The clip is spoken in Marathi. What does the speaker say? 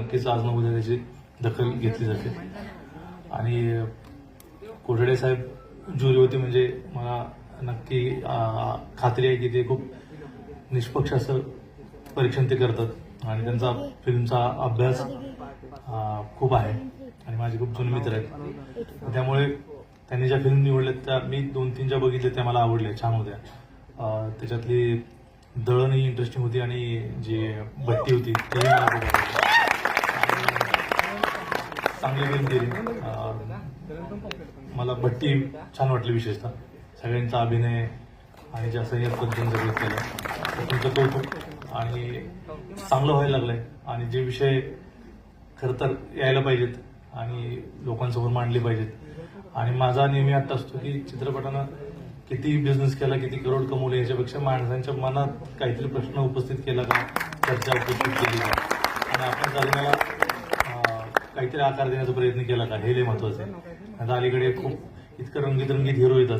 नक्कीच आज न उद्या त्याची दखल घेतली जाते. आणि कोठडे साहेब ज्युरी होती म्हणजे मला नक्की खात्री आहे की ते खूप निष्पक्ष असं परीक्षण ते करतात. आणि त्यांचा फिल्मचा अभ्यास खूप आहे. आणि माझे खूप जुने मित्र आहेत. त्यामुळे त्यांनी ज्या फिल्म निवडल्या त्या मी दोन तीन ज्या बघितल्या त्या मला आवडल्या छान होत्या. त्याच्यातली दळणही इंटरेस्टिंग होती आणि जी भट्टी होती तीही मला खूप आवडली. चांगली गेम केली. मला भट्टी छान वाटली विशेषतः. सगळ्यांचा अभिनय आणि ज्या संयत पद्धतीने सगळं केलं तर तुमचं कौतुक आणि चांगलं व्हायला लागलंय. आणि जे विषय खरं तर यायला पाहिजेत आणि लोकांसमोर मांडले पाहिजेत. आणि माझा नेहमी आत्ता असतो की चित्रपटानं किती बिझनेस केला किती करोड कमवले याच्यापेक्षा माणसांच्या मनात काहीतरी प्रश्न उपस्थित केला का चर्चा उपस्थित केली का? आणि आपण जगण्याला काहीतरी आकार देण्याचा प्रयत्न केला का? हे लय महत्वाचं आहे. आता अलीकडे खूप इतकं रंगीत रंगीत हिरो येतात.